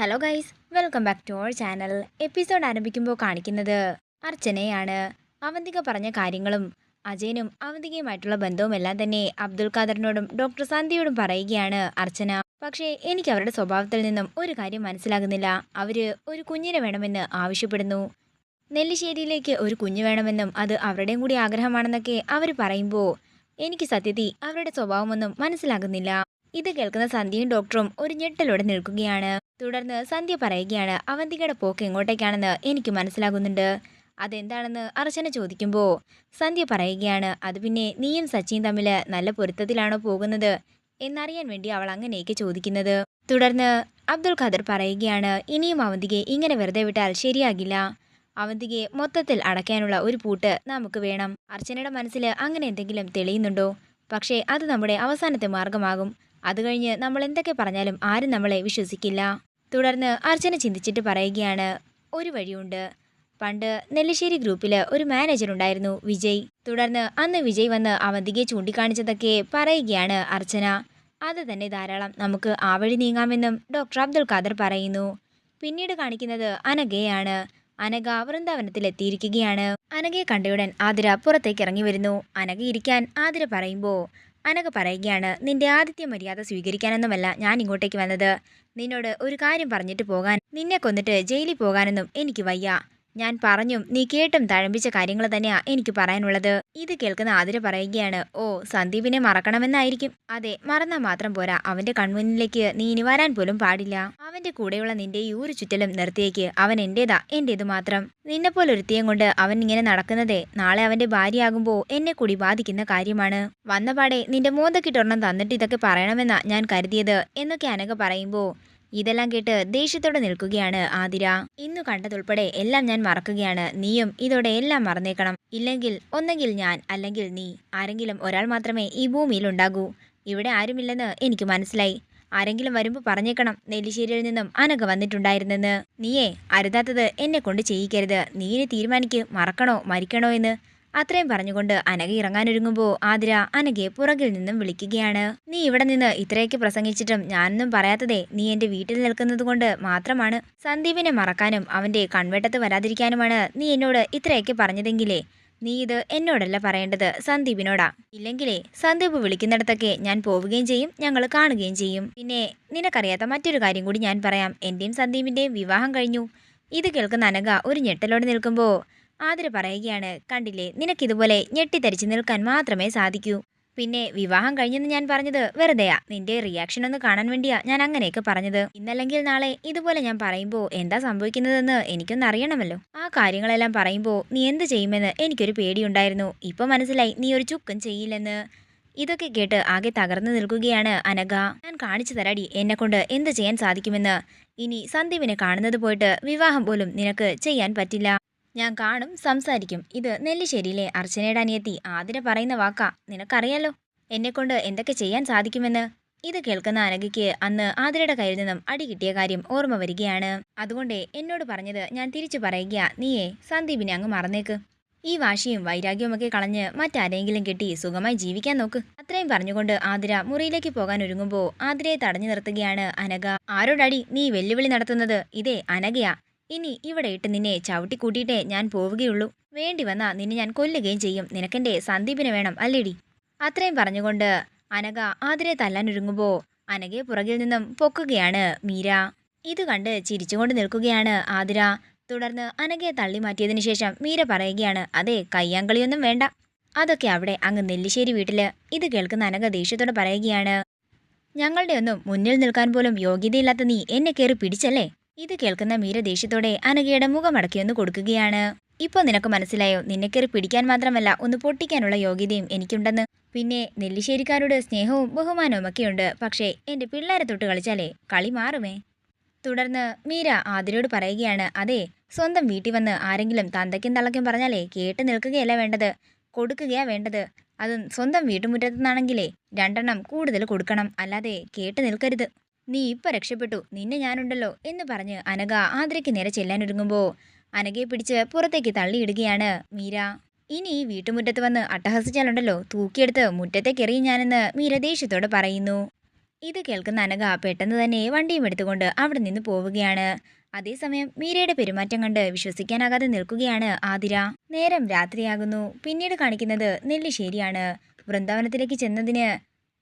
Hello guys welcome back to our channel episode ആരംഭിക്കുമ്പോൾ കാണിക്കുന്നത് അർച്ചനയാണ്. അവന്തിക പറഞ്ഞ കാര്യങ്ങളും അജയനും അവന്തികയുമായിട്ടുള്ള ബന്ധവും എല്ലാം തന്നെ അബ്ദുൽ ഖാദറിനോടും ഡോക്ടർ സന്ധ്യയോടും പറയുകയാണ് അർച്ചന. പക്ഷേ എനിക്ക് അവരുടെ സ്വഭാവത്തിൽ നിന്നും ഒരു കാര്യം മനസ്സിലാകുന്നില്ല. അവർ ഒരു കുഞ്ഞിനെ വേണമെന്ന് ആവശ്യപ്പെടുന്നു. നെല്ലിശ്ശേരിയിലേക്ക് ഒരു കുഞ്ഞ് വേണമെന്നും അത് അവരുടെയും കൂടി ആഗ്രഹമാണെന്നൊക്കെ അവർ പറയുമ്പോൾ എനിക്ക് സത്യത്തിൽ അവരുടെ സ്വഭാവമൊന്നും മനസ്സിലാകുന്നില്ല. ഇത് കേൾക്കുന്ന സന്ധ്യയും ഡോക്ടറും ഒരു ഞെട്ടലോടെ നിൽക്കുകയാണ്. തുടർന്ന് സന്ധ്യ പറയുകയാണ് അവന്തികയുടെ പോക്ക് എങ്ങോട്ടേക്കാണെന്ന് എനിക്ക് മനസ്സിലാകുന്നുണ്ട്. അതെന്താണെന്ന് അർച്ചന ചോദിക്കുമ്പോൾ സന്ധ്യ പറയുകയാണ് അത് പിന്നെ നീയും സച്ചിയും തമ്മിൽ നല്ല പൊരുത്തത്തിലാണോ പോകുന്നത്? എന്നറിയാൻ വേണ്ടി അവൾ അങ്ങനെയൊക്കെ ചോദിക്കുന്നത്. തുടർന്ന് അബ്ദുൽ ഖദർ പറയുകയാണ് ഇനിയും അവന്തികയെ ഇങ്ങനെ വെറുതെ വിട്ടാൽ ശരിയാകില്ല. അവന്തികയെ മൊത്തത്തിൽ അടയ്ക്കാനുള്ള ഒരു പൂട്ട് നമുക്ക് വേണം. അർച്ചനയുടെ മനസ്സിൽ അങ്ങനെ എന്തെങ്കിലും തെളിയുന്നുണ്ടോ? പക്ഷേ അത് നമ്മുടെ അവസാനത്തെ മാർഗമാകും. അത് കഴിഞ്ഞ് നമ്മൾ എന്തൊക്കെ പറഞ്ഞാലും ആരും നമ്മളെ വിശ്വസിക്കില്ല. തുടർന്ന് അർച്ചന ചിന്തിച്ചിട്ട് പറയുകയാണ് ഒരു വഴിയുണ്ട്. പണ്ട് നെല്ലിശ്ശേരി ഗ്രൂപ്പിൽ ഒരു മാനേജർ ഉണ്ടായിരുന്നു വിജയ്. തുടർന്ന് അന്ന് വിജയ് വന്ന് അവന്തികയെ ചൂണ്ടിക്കാണിച്ചതൊക്കെ പറയുകയാണ് അർച്ചന. അത് തന്നെ ധാരാളം. നമുക്ക് ആ വഴി നീങ്ങാമെന്നും ഡോക്ടർ അബ്ദുൽ ഖാദർ പറയുന്നു. പിന്നീട് കാണിക്കുന്നത് അനഗയാണ് അനഗ വൃന്ദാവനത്തിൽ എത്തിയിരിക്കുകയാണ്. അനഘയെ കണ്ടയുടൻ ആതിര പുറത്തേക്ക് ഇറങ്ങി വരുന്നു. അനഘ ഇരിക്കാൻ ആതിര പറയുമ്പോൾ അനഘ പറയുകയാണ് നിന്റെ ആദിത്യ മര്യാദ സ്വീകരിക്കാനൊന്നുമല്ല ഞാൻ ഇങ്ങോട്ടേക്ക് വന്നത്. നിന്നോട് ഒരു കാര്യം പറഞ്ഞിട്ട് പോകാൻ നിന്നെ കൊന്നിട്ട് ജയിലിൽ പോകാനൊന്നും എനിക്ക് വയ്യ. ഞാൻ പറഞ്ഞും നീ കേട്ടും തഴമ്പിച്ച കാര്യങ്ങൾ തന്നെയാ എനിക്ക് പറയാനുള്ളത്. ഇത് കേൾക്കുന്ന ആതിര പറയുകയാണ് ഓ സന്ദീപിനെ മറക്കണമെന്നായിരിക്കും. അതെ മറന്നാൽ മാത്രം പോരാ. അവന്റെ കൺമുന്നിലേക്ക് നീ ഇനി വരാൻ പോലും പാടില്ല. അവന്റെ കൂടെയുള്ള നിന്റെ ഈ ഊരു ചുറ്റലും നിർത്തിയേക്ക്. അവൻ എന്റേതാ എന്റേത് മാത്രം. നിന്നെപ്പോലെ ഒരുത്തിയും കൊണ്ട് അവൻ ഇങ്ങനെ നടക്കുന്നതേ നാളെ അവന്റെ ഭാര്യയാകുമ്പോ എന്നെ കൂടി ബാധിക്കുന്ന കാര്യമാണ്. വന്നപാടെ നിന്റെ മോന്തക്കിട്ടൊരെണ്ണം തന്നിട്ട് ഇതൊക്കെ പറയണമെന്നാ ഞാൻ കരുതിയത് എന്നൊക്കെ അനക പറയുമ്പോ ഇതെല്ലാം കേട്ട് ദേഷ്യത്തോടെ നിൽക്കുകയാണ് ആതിര. ഇന്നു കണ്ടതുൾപ്പെടെ എല്ലാം ഞാൻ മറക്കുകയാണ്. നീയും ഇതോടെ എല്ലാം മറന്നേക്കണം. ഇല്ലെങ്കിൽ ഒന്നെങ്കിൽ ഞാൻ അല്ലെങ്കിൽ നീ. ആരെങ്കിലും ഒരാൾ മാത്രമേ ഈ ഭൂമിയിൽ ഉണ്ടാകൂ. ഇവിടെ ആരുമില്ലെന്ന് എനിക്ക് മനസ്സിലായി. ആരെങ്കിലും വരുമ്പോൾ പറഞ്ഞേക്കണം നെല്ലിശ്ശേരിയിൽ നിന്നും അനക വന്നിട്ടുണ്ടായിരുന്നെന്ന്. നീയേ അരുതാത്തത് എന്നെ കൊണ്ട് ചെയ്യിക്കരുത്. നീ ഇനി തീരുമാനിക്ക്. മറക്കണോ? മരിക്കണോ എന്ന്. അത്രയും പറഞ്ഞുകൊണ്ട് അനഘ ഇറങ്ങാനൊരുങ്ങുമ്പോൾ ആതിര അനഘയെ പുറകിൽ നിന്നും വിളിക്കുകയാണ്. നീ ഇവിടെ നിന്ന് ഇത്രയൊക്കെ പ്രസംഗിച്ചിട്ടും ഞാനൊന്നും പറയാത്തതേ നീ എന്റെ വീട്ടിൽ നിൽക്കുന്നത് കൊണ്ട് മാത്രമാണ്. സന്ദീപിനെ മറക്കാനും അവന്റെ കൺവെട്ടത്ത് വരാതിരിക്കാനുമാണ് നീ എന്നോട് ഇത്രയൊക്കെ പറഞ്ഞതെങ്കിലേ? നീ ഇത് എന്നോടല്ല പറയേണ്ടത് സന്ദീപിനോടാ. ഇല്ലെങ്കിലേ സന്ദീപ് വിളിക്കുന്നിടത്തൊക്കെ ഞാൻ പോവുകയും ചെയ്യും ഞങ്ങൾ കാണുകയും ചെയ്യും. പിന്നെ നിനക്കറിയാത്ത മറ്റൊരു കാര്യം കൂടി ഞാൻ പറയാം. എന്റെയും സന്ദീപിന്റെയും വിവാഹം കഴിഞ്ഞു. ഇത് കേൾക്കുന്ന അനഘ ഒരു ഞെട്ടലോടെ നിൽക്കുമ്പോൾ ആതിര പറയുകയാണ് കണ്ടില്ലേ നിനക്കിതുപോലെ ഞെട്ടിത്തരിച്ച് നിൽക്കാൻ മാത്രമേ സാധിക്കൂ. പിന്നെ വിവാഹം കഴിഞ്ഞെന്ന് ഞാൻ പറഞ്ഞത് വെറുതെയാ. നിന്റെ റിയാക്ഷൻ ഒന്ന് കാണാൻ വേണ്ടിയാ ഞാൻ അങ്ങനെയൊക്കെ പറഞ്ഞത്. ഇന്നല്ലെങ്കിൽ നാളെ ഇതുപോലെ ഞാൻ പറയുമ്പോൾ എന്താ സംഭവിക്കുന്നതെന്ന് എനിക്കൊന്ന് അറിയണമല്ലോ. ആ കാര്യങ്ങളെല്ലാം പറയുമ്പോൾ നീ എന്ത് ചെയ്യുമെന്ന് എനിക്കൊരു പേടിയുണ്ടായിരുന്നു. ഇപ്പൊ മനസ്സിലായി നീ ഒരു ചുക്കും ചെയ്യില്ലെന്ന്. ഇതൊക്കെ കേട്ട് ആകെ തകർന്നു നിൽക്കുകയാണ് അനഘ. ഞാൻ കാണിച്ചു തരാടി എന്നെ കൊണ്ട് എന്ത് ചെയ്യാൻ സാധിക്കുമെന്ന്. ഇനി സന്ദീപിനെ കാണുന്നത് പോയിട്ട് വിവാഹം പോലും നിനക്ക് ചെയ്യാൻ പറ്റില്ല. ഞാൻ കാണും സംസാരിക്കും. ഇത് നെല്ലിശ്ശേരിയിലെ അർച്ചനയുടെ അനിയത്തി. ആതിര പറയുന്ന വാക്കാ. നിനക്കറിയാലോ? എന്നെക്കൊണ്ട് എന്തൊക്കെ ചെയ്യാൻ സാധിക്കുമെന്ന്? ഇത് കേൾക്കുന്ന അനഘയ്ക്ക് അന്ന് ആതിരയുടെ കയ്യിൽ നിന്നും അടി കിട്ടിയ കാര്യം ഓർമ്മ വരികയാണ്. അതുകൊണ്ട് എന്നോട് പറഞ്ഞത് ഞാൻ തിരിച്ചു പറയുക നീയേ സന്ദീപിനെ അങ്ങ് മറന്നേക്ക്. ഈ വാശിയും വൈരാഗ്യവുമൊക്കെ കളഞ്ഞ് മറ്റാരെങ്കിലും കെട്ടി സുഖമായി ജീവിക്കാൻ നോക്ക്. അത്രയും പറഞ്ഞുകൊണ്ട് ആതിര മുറിയിലേക്ക് പോകാൻ ഒരുങ്ങുമ്പോൾ ആതിരയെ തടഞ്ഞു നിർത്തുകയാണ് അനഘ. ആരോടടി നീ വെല്ലുവിളി നടത്തുന്നത്? ഇതേ അനഘയാ. ഇനി ഇവിടെ ഇട്ട് നിന്നെ ചവിട്ടി കൂട്ടിയിട്ടേ ഞാൻ പോവുകയുള്ളൂ. വേണ്ടി വന്നാൽ നിന്നെ ഞാൻ കൊല്ലുകയും ചെയ്യും. നിനക്കെന്റെ സന്ദീപിനെ വേണം അല്ലേടി? അത്രയും പറഞ്ഞുകൊണ്ട് അനഘ ആതിരെ തല്ലാനൊരുങ്ങുമ്പോൾ അനഘയെ പുറകിൽ നിന്നും പൊക്കുകയാണ് മീര. ഇത് കണ്ട് ചിരിച്ചുകൊണ്ട് നിൽക്കുകയാണ് ആതിര. തുടർന്ന് അനഘയെ തള്ളി മാറ്റിയതിനു ശേഷം മീര പറയുകയാണ് അതെ കയ്യാങ്കളിയൊന്നും വേണ്ട. അതൊക്കെ അവിടെ അങ്ങ് നെല്ലിശ്ശേരി വീട്ടിൽ. ഇത് കേൾക്കുന്ന അനഘ ദേഷ്യത്തോടെ പറയുകയാണ് ഞങ്ങളുടെ ഒന്നും മുന്നിൽ നിൽക്കാൻ പോലും യോഗ്യതയില്ലാത്ത നീ എന്നെ കയറി പിടിച്ചല്ലേ? ഇത് കേൾക്കുന്ന മീര ദേഷ്യത്തോടെ അനഘയുടെ മുഖമടക്കിയൊന്ന് കൊടുക്കുകയാണ്. ഇപ്പോൾ നിനക്ക് മനസ്സിലായോ? നിന്നെ കയറി പിടിക്കാൻ മാത്രമല്ല ഒന്ന് പൊട്ടിക്കാനുള്ള യോഗ്യതയും എനിക്കുണ്ടെന്ന്. പിന്നെ നെല്ലിശ്ശേരിക്കാരോട് സ്നേഹവും ബഹുമാനവും ഒക്കെയുണ്ട്. പക്ഷേ എന്റെ പിള്ളേരെ തൊട്ട് കളിച്ചാലേ കളി മാറുമേ? തുടർന്ന് മീര ആതിരയോട് പറയുകയാണ് അതെ സ്വന്തം വീട്ടിൽ വന്ന് ആരെങ്കിലും തന്തയ്ക്കും തള്ളയ്ക്കും പറഞ്ഞാലേ കേട്ട് നിൽക്കുകയല്ല വേണ്ടത്. കൊടുക്കുകയാ വേണ്ടത്. അതും സ്വന്തം വീട്ടുമുറ്റത്തുനിന്നാണെങ്കിലേ രണ്ടെണ്ണം കൂടുതൽ കൊടുക്കണം. അല്ലാതെ കേട്ട് നിൽക്കരുത്. നീ ഇപ്പൊ രക്ഷപ്പെട്ടു. നിന്നെ ഞാനുണ്ടല്ലോ എന്ന് പറഞ്ഞ് അനഘ ആതിരയ്ക്ക് നേരെ ചെല്ലാനൊരുങ്ങുമ്പോൾ അനഘയെ പിടിച്ച് പുറത്തേക്ക് തള്ളിയിടുകയാണ് മീര. ഇനി ഈ വീട്ടുമുറ്റത്ത് വന്ന് അട്ടഹസിച്ചാലുണ്ടല്ലോ. തൂക്കിയെടുത്ത് മുറ്റത്തേക്ക് എറിയും ഞാനെന്ന് മീര ദേഷ്യത്തോട് പറയുന്നു. ഇത് കേൾക്കുന്ന അനഘ പെട്ടെന്ന് തന്നെ വണ്ടിയും എടുത്തുകൊണ്ട് അവിടെ നിന്ന് പോവുകയാണ്. അതേസമയം മീരയുടെ പെരുമാറ്റം കണ്ട് വിശ്വസിക്കാനാകാതെ നിൽക്കുകയാണ് ആതിര. നേരം രാത്രിയാകുന്നു. പിന്നീട് കാണിക്കുന്നത് നെല്ലിശ്ശേരിയാണ്. വൃന്ദാവനത്തിലേക്ക് ചെന്നതിന്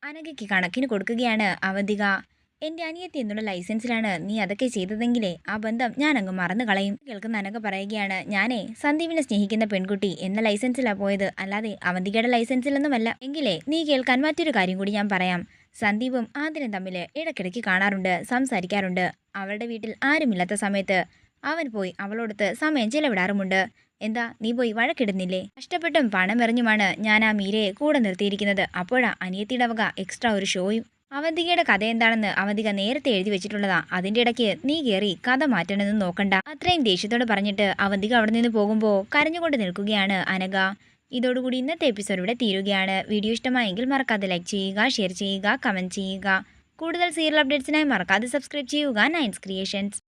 അനഘയ്ക്ക് കണക്കിന് കൊടുക്കുകയാണ് അവന്തിക. എന്റെ അനിയത്തി എന്നുള്ള ലൈസൻസിലാണ് നീ അതൊക്കെ ചെയ്തതെങ്കിലേ ആ ബന്ധം ഞാൻ അങ്ങ് മറന്നു കളയും. കേൾക്കുന്ന അനക്ക പറയുകയാണ് ഞാനേ സന്ദീപിനെ സ്നേഹിക്കുന്ന പെൺകുട്ടി എന്ന ലൈസൻസിലാ പോയത്. അല്ലാതെ അവന്തികയുടെ ലൈസൻസിലൊന്നുമല്ല. എങ്കിലേ നീ കേൾക്കാൻ മറ്റൊരു കാര്യം കൂടി ഞാൻ പറയാം. സന്ദീപും ആതിരും തമ്മിൽ ഇടയ്ക്കിടയ്ക്ക് കാണാറുണ്ട് സംസാരിക്കാറുണ്ട്. അവളുടെ വീട്ടിൽ ആരുമില്ലാത്ത സമയത്ത് അവൻ പോയി അവളോടത്ത് സമയം ചെലവിടാറുമുണ്ട്. എന്താ നീ പോയി വഴക്കിടുന്നില്ലേ? കഷ്ടപ്പെട്ടും പണം എറിഞ്ഞുമാണ് ഞാൻ ആ മീരയെ കൂടെ നിർത്തിയിരിക്കുന്നത്. അപ്പോഴാ അനിയത്തിയുടെ വക എക്സ്ട്രാ ഒരു ഷോയും അവന്തികയുടെ കഥ എന്താണെന്ന് അവന്തിക നേരത്തെ എഴുതി വെച്ചിട്ടുള്ളതാ. അതിന്റെ ഇടയ്ക്ക് നീ കയറി കഥ മാറ്റണമെന്ന് നോക്കണ്ട. അത്രയും ദേഷ്യത്തോട് പറഞ്ഞിട്ട് അവന്തിക അവിടെ നിന്ന് പോകുമ്പോൾ കരഞ്ഞുകൊണ്ട് നിൽക്കുകയാണ് അനഘ. ഇതോടുകൂടി ഇന്നത്തെ എപ്പിസോഡ് ഇവിടെ തീരുകയാണ്. വീഡിയോ ഇഷ്ടമായെങ്കിൽ മറക്കാതെ ലൈക്ക് ചെയ്യുക ഷെയർ ചെയ്യുക കമന്റ് ചെയ്യുക. കൂടുതൽ സീരിയൽ അപ്ഡേറ്റ്സിനായി മറക്കാതെ സബ്സ്ക്രൈബ് ചെയ്യുക. നയൻസ് ക്രിയേഷൻസ്